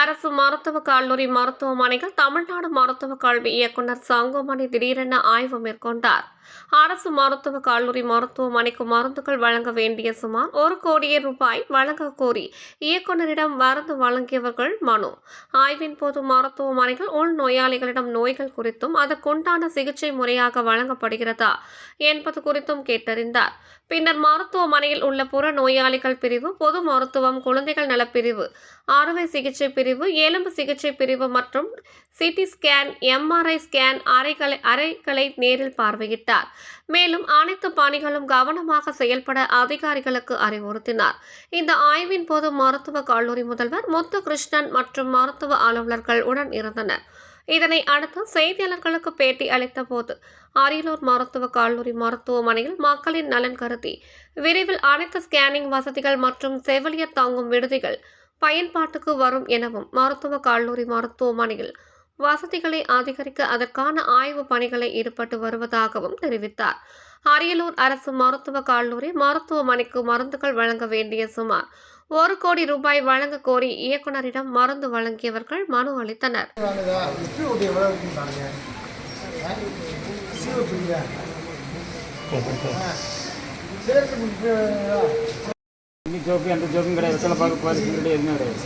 அரசு மருத்துவக் கல்லூரி மருத்துவமனையில் தமிழ்நாடு மருத்துவக் கல்வி இயக்குநர் சங்கோமணி திடீரென ஆய்வு மேற்கொண்டார். அரசு மருத்துவக் கல்லூரி மருத்துவமனைக்கு மருந்துகள் வழங்க வேண்டிய சுமார் ஒரு கோடியே ரூபாய் வழங்க கோரி இயக்குநரிடம் மருந்து வழங்கியவர்கள் மனு. ஆய்வின் போது மருத்துவமனைகள் உள் நோயாளிகளிடம் நோய்கள் குறித்தும் அதற்குண்டான சிகிச்சை முறையாக வழங்கப்படுகிறதா என்பது குறித்தும் கேட்டறிந்தார். பின்னர் மருத்துவமனையில் உள்ள புற நோயாளிகள் பிரிவு பொது மருத்துவம் குழந்தைகள் நலப்பிரிவு அறுவை சிகிச்சை பிரிவு பிரிவு எலும்பு சிகிச்சை பிரிவு மற்றும் சிடி ஸ்கேன் எம்ஆர்ஐ ஸ்கேன் அறைகளை அறைகளை நேரில் பார்வையிட்டார். மேலும் அனைத்து பணிகளும் கவனமாக செயல்பட அதிகாரிகளுக்கு அறிவுறுத்தினார். இந்த ஆய்வின் போது மருத்துவ கல்லூரி முதல்வர் முத்துகிருஷ்ணன் மற்றும் மருத்துவ அலுவலர்கள் உடன் இருந்தனர். இதனை அடுத்து செய்தியாளர்களுக்கு பேட்டி அளித்த போது அரியலூர் மருத்துவ கல்லூரி மருத்துவமனையில் மக்களின் நலன் கருதி விரைவில் அனைத்து ஸ்கேனிங் வசதிகள் மற்றும் செவிலியர் தங்கும் விடுதிகள் பயன்பாட்டுக்கு வரும் எனவும் மருத்துவக் கல்லூரி மருத்துவமனையில் வசதிகளை அதிகரிக்க அதற்கான ஆய்வு பணிகளை ஈடுபட்டு வருவதாகவும் தெரிவித்தார். அரியலூர் அரசு மருத்துவக் கல்லூரி மருத்துவமனைக்கு மருந்துகள் வழங்க வேண்டிய சுமார் ஒரு கோடி ரூபாய் வழங்க கோரி இயக்குநரிடம் மருந்து வழங்கியவர்கள் மனு அளித்தனர். ஜோக்கு அந்த ஜோக்கும் கிடையாது வெத்தலை பார்க்க போகிறது கிடையாது எதுவுமே கிடையாது.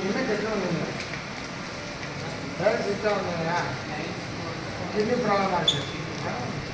என்ன கட்டணம் வந்தீங்க ப்ராப்ளமாக இருக்குது